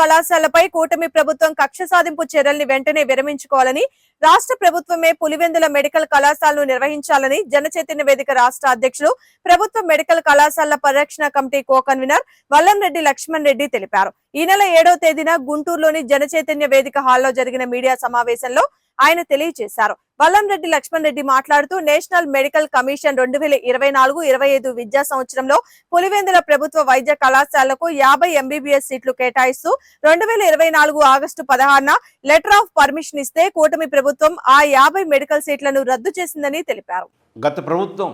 కళాశాలపై కూటమి ప్రభుత్వం కక్ష సాధింపు చర్యల్ని వెంటనే విరమించుకోవాలని రాష్ట్ర ప్రభుత్వమే పులివెందుల మెడికల్ కళాశాలను నిర్వహించాలని జనచైతన్య వేదిక రాష్ట్ర అధ్యక్షులు ప్రభుత్వ మెడికల్ కళాశాలల పరిరక్షణ committee co convenor Vallamreddy Lakshman Reddy తెలిపారు. ఈ నెల ఏడవ తేదీన గుంటూరులోని జనచైతన్య వేదిక హాల్లో జరిగిన మీడియా సమావేశంలో ఆయన తెలియజేశారు. వల్లంరెడ్డి లక్ష్మణ్ రెడ్డి మాట్లాడుతూ నేషనల్ మెడికల్ కమిషన్ రెండు వేల ఇరవై నాలుగు ఇరవై ఐదు విద్యా సంవత్సరంలో పులివెందుల ప్రభుత్వ వైద్య కళాశాలకు యాభై ఎంబీబీఎస్ సీట్లు కేటాయిస్తూ రెండు వేల ఇరవై నాలుగు ఆగస్టు పదహారున లెటర్ ఆఫ్ పర్మిషన్ ఇస్తే కూటమి ప్రభుత్వం ఆ యాభై మెడికల్ సీట్లను రద్దు చేసిందని తెలిపారు. గత ప్రభుత్వం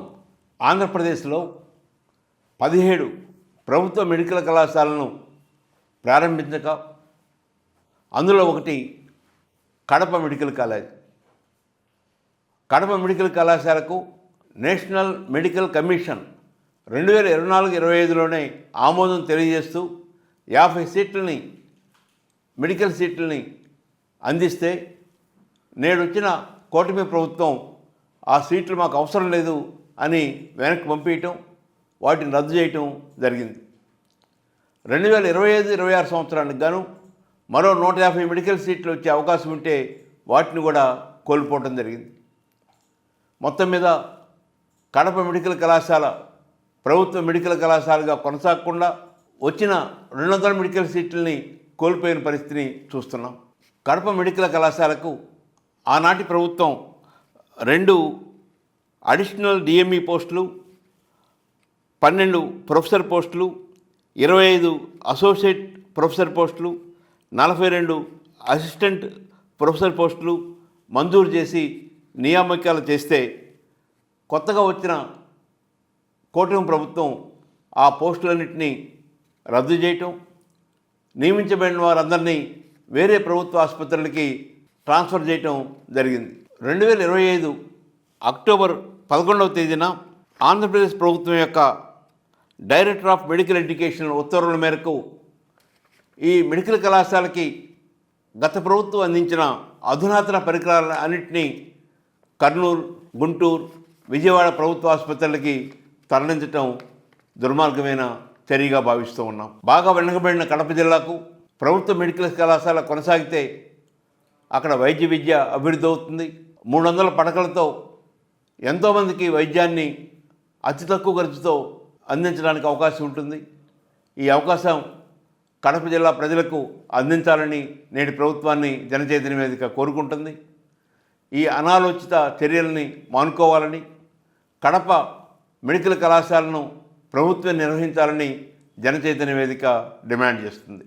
ఆంధ్రప్రదేశ్లో పదిహేడు ప్రభుత్వ మెడికల్ కళాశాలను ప్రారంభించక అందులో ఒకటి Kadapa medical college. Kadapa medical కళాశాలకు నేషనల్ మెడికల్ కమిషన్ రెండు వేల ఇరవై నాలుగు ఇరవై ఐదులోనే ఆమోదం తెలియజేస్తూ యాభై సీట్లని మెడికల్ సీట్లని అందిస్తే నేడు వచ్చిన కూటమి ప్రభుత్వం ఆ సీట్లు మాకు అవసరం లేదు అని వెనక్కి పంపించటం వాటిని రద్దు చేయటం జరిగింది. రెండు వేల ఇరవై ఐదు ఇరవై ఆరు సంవత్సరానికి గాను మరో నూట యాభై మెడికల్ సీట్లు వచ్చే అవకాశం ఉంటే వాటిని కూడా కోల్పోవటం జరిగింది. మొత్తం మీద కడప మెడికల్ కళాశాల ప్రభుత్వ మెడికల్ కళాశాలగా కొనసాగకుండా వచ్చిన రెండు వందల మెడికల్ సీట్లని కోల్పోయిన పరిస్థితిని చూస్తున్నాం. కడప మెడికల్ కళాశాలకు ఆనాటి ప్రభుత్వం రెండు అడిషనల్ డిఎంఈ పోస్టులు పన్నెండు ప్రొఫెసర్ పోస్టులు ఇరవై ఐదు అసోసియేట్ ప్రొఫెసర్ పోస్టులు నలభై రెండు అసిస్టెంట్ ప్రొఫెసర్ పోస్టులు మంజూరు చేసి నియామకాలు చేస్తే కొత్తగా వచ్చిన కూటమి ప్రభుత్వం ఆ పోస్టులన్నింటినీ రద్దు చేయటం నియమించబడిన వారందరినీ వేరే ప్రభుత్వ ఆసుపత్రులకి ట్రాన్స్ఫర్ చేయటం జరిగింది. రెండు వేల ఇరవై ఐదు అక్టోబర్ పదకొండవ తేదీన ఆంధ్రప్రదేశ్ ప్రభుత్వం యొక్క డైరెక్టర్ ఆఫ్ మెడికల్ ఎడ్యుకేషన్ ఉత్తర్వుల మేరకు ఈ మెడికల్ కళాశాలకి గత ప్రభుత్వం అందించిన అధునాతన పరికరాల అన్నింటినీ కర్నూలు గుంటూరు విజయవాడ ప్రభుత్వ ఆసుపత్రులకి తరలించటం దుర్మార్గమైన చర్యగా భావిస్తూ ఉన్నాం. బాగా వెనుకబడిన కడప జిల్లాకు ప్రభుత్వ మెడికల్ కళాశాల కొనసాగితే అక్కడ వైద్య విద్య అభివృద్ధి అవుతుంది. మూడు వందల పడకలతో ఎంతోమందికి వైద్యాన్ని అతి తక్కువ ఖర్చుతో అందించడానికి అవకాశం ఉంటుంది. ఈ అవకాశం కడప జిల్లా ప్రజలకు అందించాలని నేటి ప్రభుత్వాన్ని జనచైతన్య వేదిక కోరుకుంటుంది. ఈ అనాలోచిత చర్యల్ని మానుకోవాలని కడప మెడికల్ కళాశాలను ప్రభుత్వం నిర్వహించాలని జనచైతన్య వేదిక డిమాండ్ చేస్తుంది.